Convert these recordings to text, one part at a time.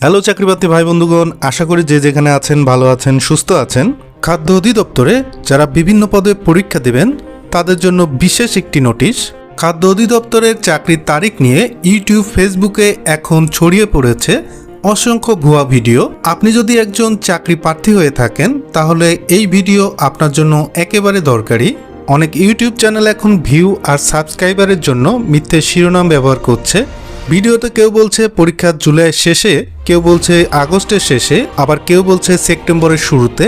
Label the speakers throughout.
Speaker 1: Hello চাকরিপ্রার্থী ভাই বন্ধুগণ, আশা করি যে যেখানে আছেন, ভালো আছেন, সুস্থ আছেন। খাদ্য অধিদপ্তরে যারা বিভিন্ন পদে পরীক্ষা দেবেন, তাদের জন্য বিশেষ একটি নোটিশ। খাদ্য অধিদপ্তরের চাকরির তারিখ নিয়ে ইউটিউব, ফেসবুকে এখন ছড়িয়ে পড়েছে অসংখ্য ভুয়া ভিডিও। আপনি যদি একজন চাকরি প্রার্থী হয়ে থাকেন, তাহলে এই ভিডিও আপনার জন্য একেবারে দরকারি। অনেক ইউটিউব চ্যানেল এখন ভিউ আর সাবস্ক্রাইবারের জন্য মিথ্যে শিরোনাম ব্যবহার করছে। ভিডিওতে কেউ বলছে পরীক্ষা জুলাইয়ের শেষে, কেউ বলছে আগস্টের শেষে, আবার কেউ বলছে সেপ্টেম্বরের শুরুতে।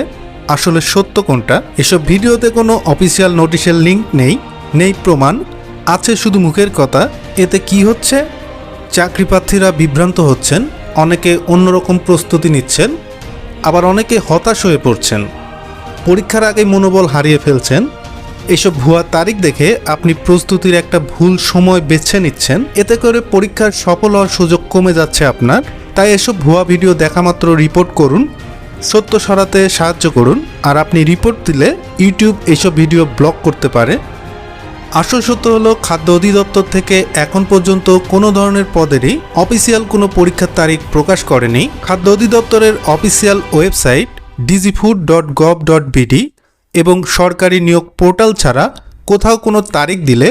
Speaker 1: আসলে সত্য কোনটা? এসব ভিডিওতে কোনো অফিসিয়াল নোটিশের লিঙ্ক নেই নেই প্রমাণ, আছে শুধু মুখের কথা। এতে কি হচ্ছে? চাকরি প্রার্থীরা বিভ্রান্ত হচ্ছেন, অনেকে অন্যরকম প্রস্তুতি নিচ্ছেন, আবার অনেকে হতাশ হয়ে পড়ছেন। পরীক্ষার আগে মনোবল হারিয়ে ফেলছেন এসব ভুয়া তারিখ দেখে আপনি প্রস্তুতির একটা ভুল সময় বেছে নিচ্ছেন। এতে করে পরীক্ষার সফল হওয়ার সুযোগ কমে যাচ্ছে আপনার। তাই এসব ভুয়া ভিডিও দেখা মাত্র রিপোর্ট করুন, সত্য সরাতে সাহায্য করুন, আর আপনি রিপোর্ট দিলে ইউটিউব এসব ভিডিও ব্লক করতে পারে। আসল সত্য হলো, খাদ্য অধিদপ্তর থেকে এখন পর্যন্ত কোনো ধরনের পদেরই অফিসিয়াল কোনো পরীক্ষার তারিখ প্রকাশ করেনি। খাদ্য অধিদপ্তরের official website DG food dot gov dot BD এবং সরকারি নিয়োগ পোর্টাল ছাড়া কোথাও কোনো তারিখ দিলে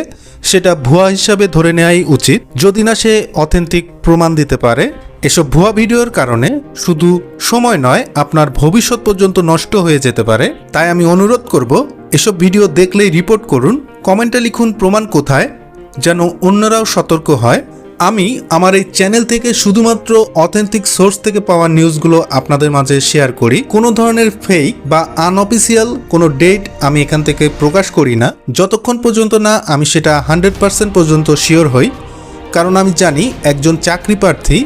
Speaker 1: সেটা ভুয়া হিসাবে ধরে নেওয়াই উচিত। যদি না সে অথেন্টিক প্রমাণ দিতে পারে, এসব ভুয়া ভিডিওর কারণে শুধু সময় নয়, আপনার ভবিষ্যৎ পর্যন্ত নষ্ট হয়ে যেতে পারে। তাই আমি অনুরোধ করব, এসব ভিডিও দেখলেই রিপোর্ট করুন, কমেন্টে লিখুন প্রমাণ কোথায়, যেন অন্যরাও সতর্ক হয়। আমি আমার এই চ্যানেল থেকে শুধুমাত্র অথেন্টিক সোর্স থেকে পাওয়া নিউজগুলো আপনাদের মাঝে শেয়ার করি। কোনো ধরনের ফেক বা আনঅফিসিয়াল কোনো ডেট আমি এখান থেকে প্রকাশ করি না। যতক্ষণ পর্যন্ত না আমি সেটা হান্ড্রেড পার্সেন্ট পর্যন্ত শিওর হই। কারণ আমি জানি একজন চাকরি প্রার্থী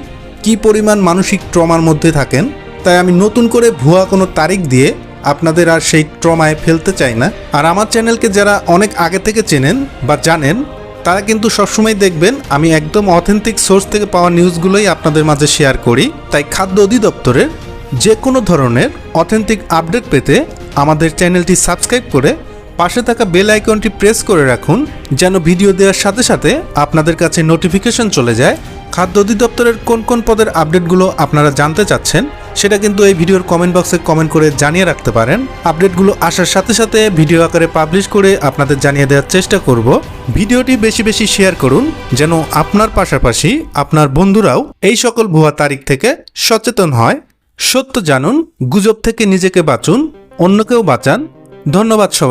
Speaker 1: কী পরিমাণ মানসিক ট্রমার মধ্যে থাকেন, তাই আমি নতুন করে ভুয়া কোনো তারিখ দিয়ে আপনাদের আর সেই ট্রমায় ফেলতে চাই না। আর আমার চ্যানেলকে যারা অনেক আগে থেকে চেনেন বা জানেন তারা কিন্তু সবসময় দেখবেন, আমি একদম অথেন্টিক সোর্স থেকে পাওয়া নিউজগুলোই আপনাদের মাঝে শেয়ার করি। তাই খাদ্য অধিদপ্তরের যে কোনো ধরনের অথেন্টিক আপডেট পেতে আমাদের চ্যানেলটি সাবস্ক্রাইব করে পাশে থাকা বেল আইকনটি প্রেস করে রাখুন, যেন ভিডিও দেওয়ার সাথে সাথে আপনাদের কাছে নোটিফিকেশন চলে যায়। খাদ্য অধিদপ্তরের কোন কোন পদের আপডেটগুলো আপনারা জানতে চাচ্ছেন সেটা কিন্তু এই ভিডিওর কমেন্ট বক্সে কমেন্ট করে জানিয়ে রাখতে পারেন। আপডেটগুলো আসার সাথে সাথে ভিডিও আকারে পাবলিশ করে আপনাদের জানিয়ে দেওয়ার চেষ্টা করব। ভিডিওটি বেশি বেশি শেয়ার করুন, যেন আপনার পাশাপাশি আপনার বন্ধুরাও এই সকল ভুয়া তারিখ থেকে সচেতন হয়। সত্য জানুন, গুজব থেকে নিজেকে বাঁচুন, অন্যকেও বাঁচান। ধন্যবাদ সবাই